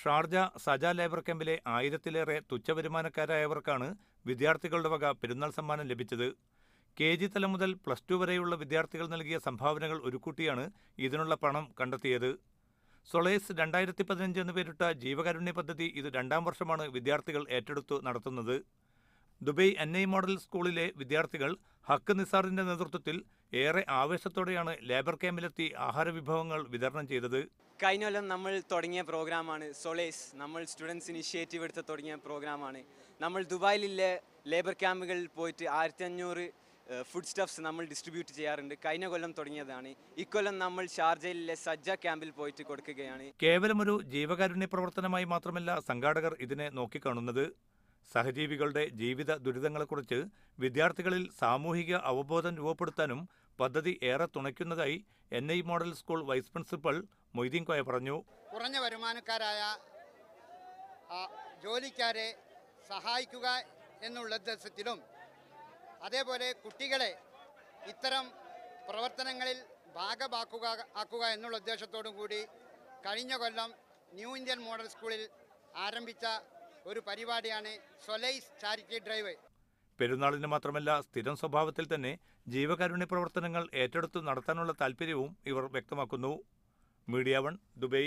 Sharjah സജ labour ക്യാമ്പിലെ ആയിരത്തിലേറെ തുച്ഛവരുമാനക്കാരായവർക്കാണ് വിദ്യാർത്ഥികളുടെ വക പെരുന്നാൾ സമ്മാനം ലഭിച്ചത്. കെ ജി തലം മുതൽ പ്ലസ് ടു വരെയുള്ള വിദ്യാർത്ഥികൾ നൽകിയ സംഭാവനകൾ ഒരുക്കൂട്ടിയാണ് ഇതിനുള്ള പണം കണ്ടെത്തിയത്. സൊളേസ് രണ്ടായിരത്തി പതിനഞ്ച് എന്ന് പേരിട്ട ജീവകാരുണ്യ പദ്ധതി ഇത് രണ്ടാം വർഷമാണ് വിദ്യാർത്ഥികൾ ഏറ്റെടുത്തു നടത്തുന്നത്. ദുബൈ എൻ ഐ മോഡൽ സ്കൂളിലെ വിദ്യാർത്ഥികൾ ഹക്ക് നിസാറിന്റെ നേതൃത്വത്തിൽ ഏറെ ആവേശത്തോടെയാണ് ലേബർ ക്യാമ്പിലെത്തി ആഹാര വിഭവങ്ങൾ വിതരണം ചെയ്തത്. കഴിഞ്ഞ കൊല്ലം നമ്മൾ തുടങ്ങിയ പ്രോഗ്രാമാണ് സൊളേസ് നമ്മൾ സ്റ്റുഡൻസ് ഇനിഷ്യേറ്റീവ് എടുത്ത് തുടങ്ങിയ പ്രോഗ്രാമാണ്. നമ്മൾ ദുബായിലെ ലേബർ ക്യാമ്പുകളിൽ പോയിട്ട് ആയിരത്തി അഞ്ഞൂറ് ഫുഡ് സ്റ്റഫ്സ് നമ്മൾ ഡിസ്ട്രിബ്യൂട്ട് ചെയ്യാറുണ്ട്. കഴിഞ്ഞ കൊല്ലം തുടങ്ങിയതാണ്. ഇക്കൊല്ലം നമ്മൾ ഷാർജയിലെ സജ്ജ ക്യാമ്പിൽ പോയിട്ട് കൊടുക്കുകയാണ്. കേവലം ഒരു ജീവകാരുണ്യ പ്രവർത്തനമായി മാത്രമല്ല സംഘാടകർ ഇതിനെ നോക്കിക്കാണുന്നത്. സഹജീവികളുടെ ജീവിത ദുരിതങ്ങളെക്കുറിച്ച് വിദ്യാർത്ഥികളിൽ സാമൂഹിക അവബോധം രൂപപ്പെടുത്താനും പദ്ധതി ഏറെ തുണയ്ക്കുന്നതായി N I model school vice principal Moideen Koya പറഞ്ഞു. കുറഞ്ഞ വരുമാനക്കാരായ ജോലിക്കാരെ സഹായിക്കുക എന്നുള്ള ഉദ്ദേശത്തിലും അതേപോലെ കുട്ടികളെ ഇത്തരം പ്രവർത്തനങ്ങളിൽ ഭാഗമാക്കുക ആക്കുക എന്നുള്ള ഉദ്ദേശത്തോടും കൂടി കഴിഞ്ഞ കൊല്ലം ന്യൂ ഇന്ത്യൻ മോഡൽ സ്കൂളിൽ ആരംഭിച്ച ഒരു പരിപാടിയാണ് സൊലൈസ് ചാരിറ്റി ഡ്രൈവ്. പെരുന്നാളിന് മാത്രമല്ല സ്ഥിരം സ്വഭാവത്തിൽ തന്നെ ജീവകാരുണ്യ പ്രവർത്തനങ്ങൾ ഏറ്റെടുത്ത് നടത്താനുള്ള താൽപ്പര്യവും ഇവർ വ്യക്തമാക്കുന്നു. Media one Dubai